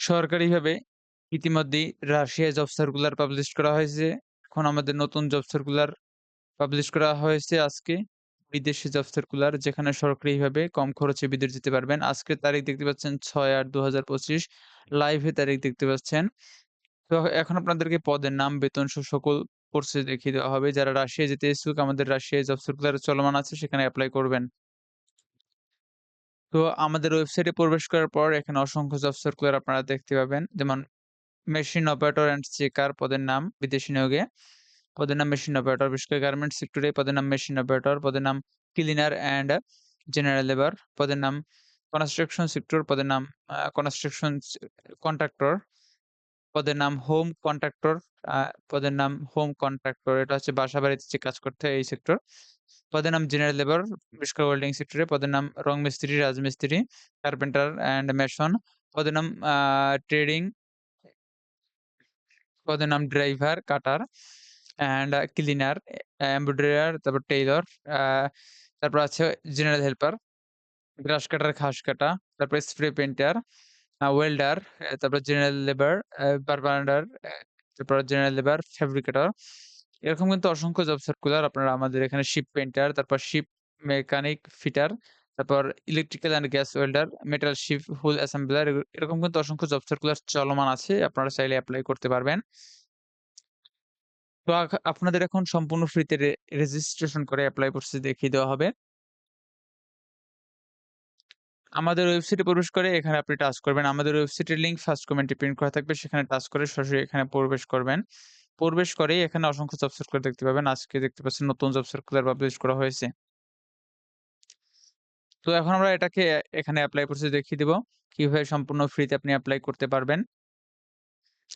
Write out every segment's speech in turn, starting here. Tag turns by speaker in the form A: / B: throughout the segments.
A: সরকারিভাবে ইতিমধ্যেই রাশিয়ায় জব সার্কুলার পাবলিশ করা হয়েছে। এখন আমাদের নতুন জব সার্কুলার পাবলিশ করা হয়েছে আজকে। বিদেশি জব সার্কুলার যেখানে সরকারিভাবে কম খরচে বিদেশ যেতে পারবেন। আজকের তারিখ দেখতে পাচ্ছেন ৬-৮-২০২৫ লাইভে তারিখ দেখতে পাচ্ছেন। তো এখন আপনাদেরকে পদের নাম, বেতন সহ সকল কোর্সে দেখিয়ে দেওয়া হবে। যারা রাশিয়ায় যেতে ইচ্ছুক আমাদের রাশিয়ায় জব সার্কুলার চলমান আছে সেখানে অ্যাপ্লাই করবেন। তো আমাদের ওয়েবসাইটে প্রবেশ করার পর এখানে অসংখ্য জব সার্কুলার আপনারা দেখতে পাবেন। যেমন মেশিন অপারেটর অ্যান্ড চেকার পদের নাম বিদেশি নিয়োগে। পদের নাম মেশিন অপারেটর বিশেষ করে গার্মেন্টস সেক্টরে পদের নাম মেশিন অপারেটর, পদের নাম ক্লিনার অ্যান্ড জেনারেল লেবার, পদের নাম কনস্ট্রাকশন সেক্টর, পদের নাম কনস্ট্রাকশন কন্ট্রাক্টর, পদের নাম হোম কন্ট্রাক্টর, পদের নাম হোম কন্ট্রাক্টর এটা হচ্ছে বাসা-বাড়িতে যে কাজ করতে এই সেক্টর। পদের নাম জেনারেল লেবার বিশেষ ওয়েল্ডিং সেক্টরে, পদের নাম রং মিস্ত্রি, রাজমিস্ত্রি, কার্পেন্টার অ্যান্ড মেশন পদের নাম ট্রেডিং পদের নাম driver, cutter and cleaner, embroiderer, তারপর টেইলর, তারপর আছে জেনারেল হেল্পার, গ্রাস কাটার, ঘাস কাটা, তারপর স্প্রে পেন্টার ওয়েল্ডার, তারপর জেনারেল লেবার, বারবান্ডার, তারপর জেনারেল লেবার, ফেব্রিকেটর। এরকম কিন্তু অসংখ্য জব সার্কুলার আপনারা আমাদের এখানে শিপ পেন্টার তারপর শিপ মেকানিক ফিটার, তারপর electrical and gas welder, metal ship hull assembler এরকম কিন্তু অসংখ্য জব সার্কুলার চলমান আছে। আপনারা চাইলে অ্যাপ্লাই করতে পারবেন। তো আপনাদের এখন সম্পূর্ণ ফ্রিতে রেজিস্ট্রেশন করে অ্যাপ্লাই প্রসেস দেখিয়ে দেওয়া হবে। আমাদের ওয়েবসাইটে প্রবেশ করে এখানে আপনি টাচ করবেন। আমাদের ওয়েবসাইটের লিঙ্ক ফার্স্ট কমেন্টে পিন করা থাকবে। সেখানে টাচ করে সরাসরি এখানে প্রবেশ করবেন। প্রবেশ করে, এখানে অসংখ্য জব সার্কুলার দেখতে পাবেন। আজকে দেখতে পাচ্ছেন নতুন জব সার্কুলার পাবলিশ করা হয়েছে। তো এখন আমরা এটাকে এখানে অ্যাপ্লাই প্রসেস দেখিয়ে দিব। কীভাবে সম্পূর্ণ ফ্রিতে আপনি অ্যাপ্লাই করতে পারবেন।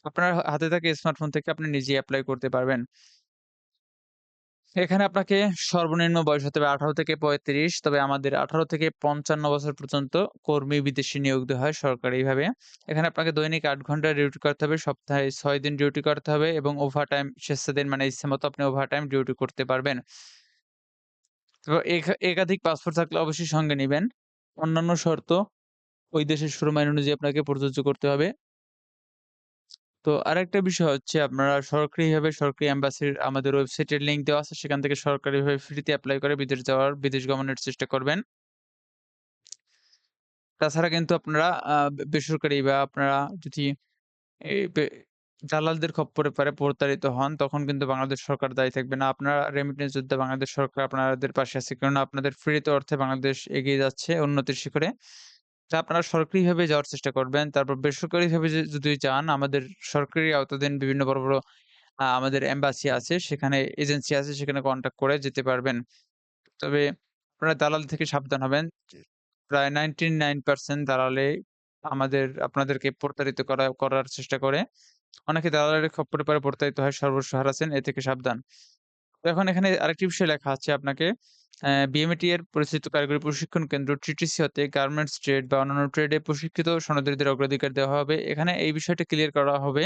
A: আপনার হাতে থাকা স্মার্টফোন থেকে আপনি নিজে অ্যাপ্লাই করতে পারবেন। এখানে আপনাকে সর্বনিম্ন বয়স হতে হবে ১৮ থেকে ৩৫ তবে আমাদের ১৮ থেকে ৫৫ বছর পর্যন্ত কর্মী বিদেশি নিয়োগ দেওয়া হয় সরকারিভাবে। এখানে আপনাকে দৈনিক আট ঘণ্টা ডিউটি করতে হবে, সপ্তাহে ছয় দিন ডিউটি করতে হবে এবং ওভারটাইম স্বেচ্ছাদিন মানে ইচ্ছে মতো আপনি ওভার টাইম ডিউটি করতে পারবেন। একাধিক পাসপোর্ট থাকলে অবশ্যই সঙ্গে নিবেন। অন্যান্য শর্ত ওই দেশের শ্রম আইন অনুযায়ী আপনাকে প্রযোজ্য করতে হবে। তো আরেকটা বিষয় হচ্ছে আপনারা সরকারিভাবে সরকারি এম্বাসির আমাদের ওয়েবসাইটের লিঙ্ক দেওয়া আছে। সেখান থেকে সরকারিভাবে ফ্রিতে এপ্লাই করে বিদেশ যাওয়ার, বিদেশ গমনের চেষ্টা করবেন। তাছাড়া কিন্তু আপনারা বেসরকারি বা আপনারা যদি দালালদের খপ্পরে পড়ে প্রতারিত হন, তখন কিন্তু বাংলাদেশ সরকার দায়ী থাকবে না। আপনারা রেমিটেন্স যোদ্ধা বাংলাদেশ সরকার আপনাদের পাশে আছে। কেননা আপনাদের ফ্রিতে অর্থে বাংলাদেশ এগিয়ে যাচ্ছে উন্নতির শিখরে। তো আপনারা সরকারিভাবে যাওয়ার চেষ্টা করবেন। তারপর বেসরকারিভাবে যদি যান আমাদের সরকারি আওতাধীন বিভিন্ন বড়, বড় আমাদের এম্বাসি আছে, সেখানে এজেন্সি আছে সেখানে কনট্যাক্ট করে যেতে পারবেন। তবে আপনারা দালাল থেকে সাবধান হবেন। প্রায় 99% দালালে আমাদের আপনাদেরকে প্রতারিত করা করার চেষ্টা করে। অনেকে দালালের খপ্পরে পড়ে প্রতারিত হয়, সর্বস্ব হারাচ্ছেন এ থেকে সাবধান। তো এখন এখানে আরেকটি বিষয় লেখা আছে আপনাকে অ্যা বিএমইটি এর পরিচিত কারিগরি প্রশিক্ষণ কেন্দ্র টিটিসি হতে গার্মেন্টস ট্রেড বা অন্যান্য ট্রেডে প্রশিক্ষিত সনদীদের অগ্রাধিকার দেওয়া হবে। এখানে এই বিষয়টা ক্লিয়ার করা হবে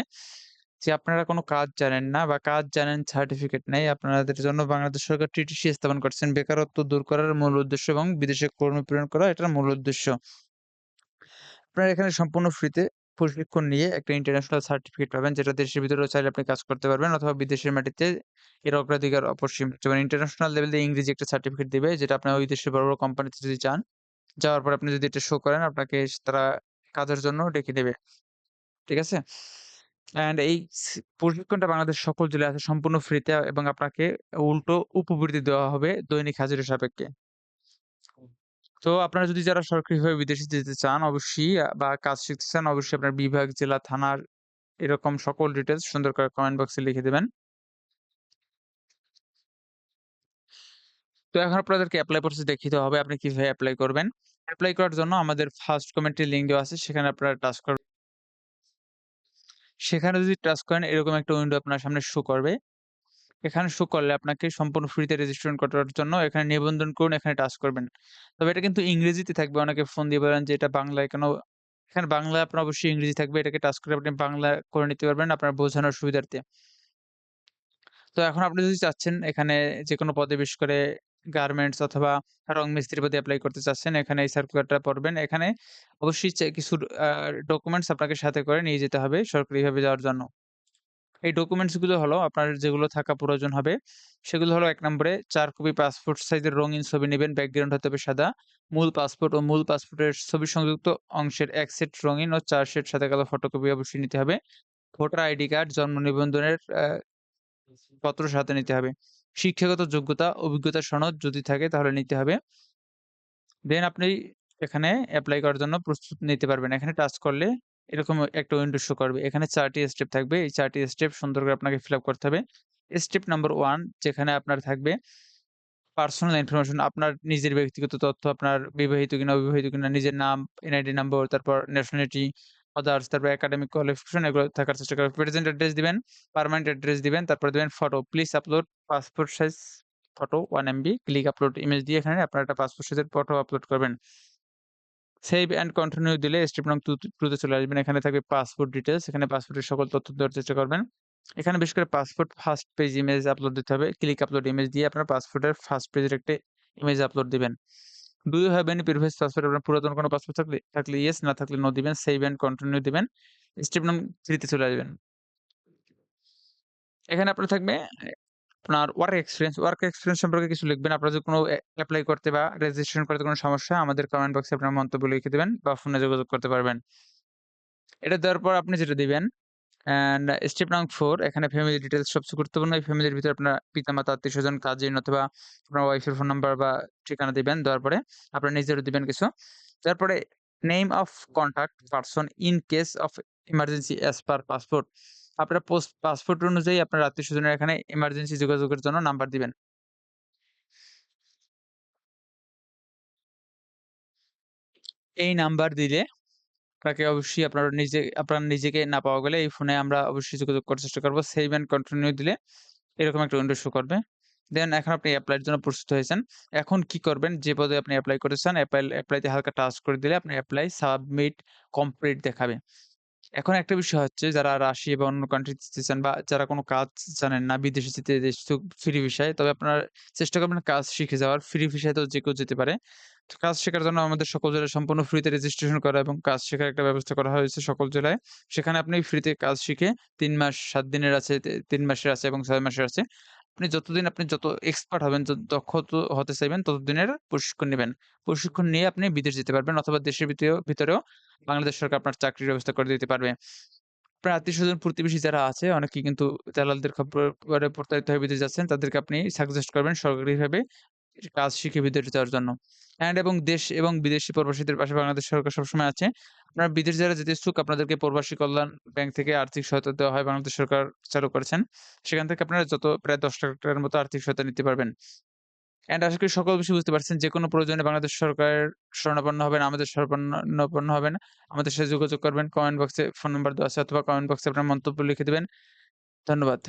A: যে আপনারা কোন কাজ জানেন না বা কাজ জানেন সার্টিফিকেট নেই। আপনাদের জন্য বাংলাদেশ সরকার টিটিসি স্থাপন করছেন। বেকারত্ব দূর করার মূল উদ্দেশ্য এবং বিদেশে কর্মী প্রেরণ করা, এটার মূল উদ্দেশ্য। আপনারা এখানে সম্পূর্ণ ফ্রিতে প্রশিক্ষণ নিয়ে একটা ইন্টারন্যাশনাল সার্টিফিকেট পাবেন যেটা দেশের ভিতরেও চাইলে আপনি কাজ করতে পারবেন অথবা বিদেশের মাটিতে এর অগ্রাধিকার অপরিসীম। যেমন ইন্টারন্যাশনাল লেভেলে ইংরেজি একটা সার্টিফিকেট দিবে যেটা আপনার ওই দেশের বড়, বড় কোম্পানিতে যদি চান যাওয়ার পরে আপনি যদি এটা শো করেন আপনাকে তারা কাজের জন্য ডেকে নেবে। ঠিক আছে? অ্যান্ড এই প্রশিক্ষণটা বাংলাদেশ সকল জেলায় আছে সম্পূর্ণ ফ্রিতে এবং আপনাকে উল্টো উপবৃত্তি দেওয়া হবে দৈনিক হাজিরা সাপেক্ষে। তো আপনারা যদি যারা সরকারিভাবে বিদেশে যেতে চান অবশ্যই বা কাজ শিখতে চান অবশ্যই আপনার বিভাগ, জেলা, থানার এরকম সকল ডিটেইলস সুন্দর করে কমেন্ট বক্সে লিখে দিবেন। তো এখন আপনাদেরকে এপ্লাই প্রসেস দেওয়া হবে। আপনি কীভাবে অ্যাপ্লাই করবেন। অ্যাপ্লাই করার জন্য আমাদের ফার্স্ট কমেন্টে লিঙ্ক দেওয়া আছে সেখানে আপনারা টাচ করবেন। সেখানে যদি টাচ করেন এরকম একটা উইন্ডো আপনার সামনে শো করবে। এখানে শো করলে আপনাকে সম্পূর্ণ ফ্রিতে রেজিস্ট্রেশন করার জন্য এখানে নিবন্ধন করুন, এখানে টাচ করবেন। তবে এটা কিন্তু ইংরেজিতে থাকবে। অনেকে ফোন দিয়ে বলেন যে এটা বাংলায় কেন? এখানে বাংলায় আপনার অবশ্যই ইংরেজি থাকবে। এটাকে টাচ করে আপনি বাংলা করে নিতে পারবেন আপনার বোঝানোর সুবিধার্থে। তো এখন আপনি যদি চাচ্ছেন এখানে যেকোনো পদে বিশেষ করে গার্মেন্টস অথবা রং মিস্ত্রি পদে অ্যাপ্লাই করতে চাচ্ছেন, এখানে এই সার্কুলারটা পড়বেন। এখানে অবশ্যই কিছু ডকুমেন্টস আপনাকে সাথে করে নিয়ে যেতে হবে সরকারিভাবে যাওয়ার জন্য। এই ডকুমেন্টসগুলো হলো আপনার যেগুলো থাকা প্রয়োজন হবে, সেগুলো হলো এক নম্বরে চার কপি পাসপোর্ট সাইজের রঙিন ছবি নেবেন ব্যাকগ্রাউন্ড হতে হবে সাদা। মূল পাসপোর্ট ও মূল পাসপোর্টের ছবি সংযুক্ত অংশের এক সেট রঙিন ও চার সেট সাদা কালো ফটোকপি অবশ্যই নিতে হবে। ভোটার আইডি কার্ড, জন্ম নিবন্ধনের পত্র সাথে নিতে হবে। শিক্ষাগত যোগ্যতা, অভিজ্ঞতা সনদ যদি থাকে তাহলে নিতে হবে। দেন আপনি এখানে অ্যাপ্লাই করার জন্য প্রস্তুত নিতে পারবেন। এখানে টাচ করলে এরকম একটা উইন্ডো শো করবে। এখানে চারটি স্টেপ থাকবে। এই চারটি স্টেপ সুন্দর করে আপনাকে ফিল করতে হবে। স্টেপ নাম্বার ওয়ান যেখানে আপনার থাকবে পার্সোনাল ইনফরমেশন আপনার নিজের ব্যক্তিগত তথ্য, আপনার বিবাহিত কিনা অবিবাহিত কিনা, নিজের নাম, এনআইডি নম্বর, তারপর ন্যাশনালিটি, আদার্স, তারপর একাডেমিক কোয়ালিফিকেশন এগুলো থাকার চেষ্টা করবেন। প্রেজেন্ট অ্যাড্রেস দিবেন, পার্মানেন্ট অ্যাড্রেস দিবেন, তারপর দিবেন photo. Please upload passport size photo 1 MB. Click upload image দিয়ে এখানে আপনার একটা পাসপোর্ট সাইজের ফটো আপলোড করবেন। সেভ অ্যান্ড কন্টিনিউ দিলে স্টেপ নং 2 2 চলে আসবেন। এখানে থাকবে পাসপোর্ট ডিটেলস এখানে পাসপোর্টের সকল তথ্য দেওয়ার চেষ্টা করবেন। এখানে বিশেষ করে passport first page image upload দিতে হবে। ক্লিক আপলোড ইমেজ দিয়ে আপনার পাসপোর্টের ফার্স্ট পেজের একটা ইমেজ আপলোড দিবেন। Do you have any previous passport আপনার পুরাতন কোনো পাসপোর্ট থাকলে থাকলে ইয়েস, না থাকলে নো দিবেন। সেভ অ্যান্ড কন্টিনিউ দিবেন। স্টেপ নং 3 তে চলে আসবেন। এখানে আপনার থাকবে আপনার ওয়ার্ক এক্সপিরিয়েন্স ওয়ার্ক এক্সপেরিয়েন্স সম্পর্কে কিছু লিখবেন। আপনার যদি কোনো অ্যাপ্লাই করতে বা রেজিস্ট্রেশন করতে কোনো সমস্যা আমাদের কমেন্ট বক্সে আপনার মন্তব্য লিখে দেবেন বা ফোনে যোগাযোগ করতে পারবেন। এটা দেওয়ার পর আপনি যেটা দিবেন অ্যান্ড স্টেপ নং 4 এখানে ফ্যামিলি ডিটেলস সবচেয়ে গুরুত্বপূর্ণ। এই ফ্যামিলির ভিতরে আপনার পিতামাতা, আত্মীয় স্বজন কাজিন অথবা আপনার ওয়াইফের ফোন নাম্বার বা ঠিকানা দিবেন। দেওয়ার পরে আপনার নিজেরও দিবেন কিছু। তারপরে name of contact person in case of emergency as per passport. আপনার পোস্ট, পাসপোর্ট অনুযায়ী আপনার আত্মীয়স্বজনের এখানে এমার্জেন্সি যোগাযোগের জন্য নাম্বার দিবেন। এই নাম্বার দিলে আপনাকে অবশ্যই আপনার নিজে, আপনার নিজেকে না পাওয়া গেলে এই ফোনে আমরা অবশ্যই যোগাযোগ করার চেষ্টা করব সেভ অ্যান্ড কন্টিনিউ দিলে এরকম একটা উইন্ডো শো করবে। দেন এখন আপনি এপ্লাই এর জন্য প্রস্তুত হয়েছেন। এখন কি করবেন? যে পদে আপনি অ্যাপ্লাই করতে চান এপ্লাই এপ্লাই তে হালকা টাচ করে দিলে আপনি অ্যাপ্লাই সাবমিট কমপ্লিট দেখাবে। এখন একটা বিষয় হচ্ছে যারা রাশিয়া বা অন্য কান্ট্রি যেতে চান বা যারা কোনো কাজ জানেন না বিদেশে যেতে ফ্রি ভিসায় তবে আপনারা চেষ্টা করবেন কাজ শিখে যাওয়ার। ফ্রি ভিসায় তো যে কেউ যেতে পারে। তো কাজ শেখার জন্য আমাদের সকল জেলায় সম্পূর্ণ ফ্রিতে রেজিস্ট্রেশন করা এবং কাজ শেখার একটা ব্যবস্থা করা হয়েছে সকল জেলায়। সেখানে আপনি ফ্রিতে কাজ শিখে তিন মাস সাত দিনের আছে, তিন মাসের আছে এবং ছয় মাসের আছে। আপনি যতদিন আপনি যত এক্সপার্ট হবেন, দক্ষ হতে চাইবেন ততদিনের প্রশিক্ষণ নেবেন প্রশিক্ষণ নিয়ে আপনি বিদেশ যেতে পারবেন অথবা দেশের ভিতরেও বাংলাদেশ সরকার আপনার চাকরির ব্যবস্থা করে দিতে পারবে। আপনার আত্মীয়স্বজন প্রতিবেশী যারা আছে অনেকে কিন্তু দালালদের খপ্পরে প্রতারিত হয়ে বিদেশ যাচ্ছেন তাদেরকে আপনি সাজেস্ট করবেন সরকারিভাবে কাজ শিখে বিদেশে যাওয়ার জন্য। অ্যান্ড এবং দেশ এবং বিদেশি প্রবাসীদের পাশে বাংলাদেশ সরকার সবসময় আছে। আপনারা বিদেশ যারা যেতে ইচ্ছুক আপনাদেরকে প্রবাসী কল্যাণ ব্যাংক থেকে আর্থিক সহায়তা দেওয়া হয় বাংলাদেশ সরকার চালু করেছেন। সেখান থেকে আপনারা যত প্রায় ৳১০,০০,০০০ টাকার মতো আর্থিক সহায়তা নিতে পারবেন। অ্যান্ড আশা করি সকল বিষয় বুঝতে পারছেন। যেকোনো প্রয়োজনে বাংলাদেশ সরকারের শরণাপন্ন হবেন, আমাদের শরণাপন্ন হবেন। আমাদের সাথে যোগাযোগ করবেন। কমেন্ট বক্সে ফোন নাম্বার দেওয়া আছে অথবা কমেন্ট বক্সে আপনার মন্তব্য লিখে দেবেন ধন্যবাদ।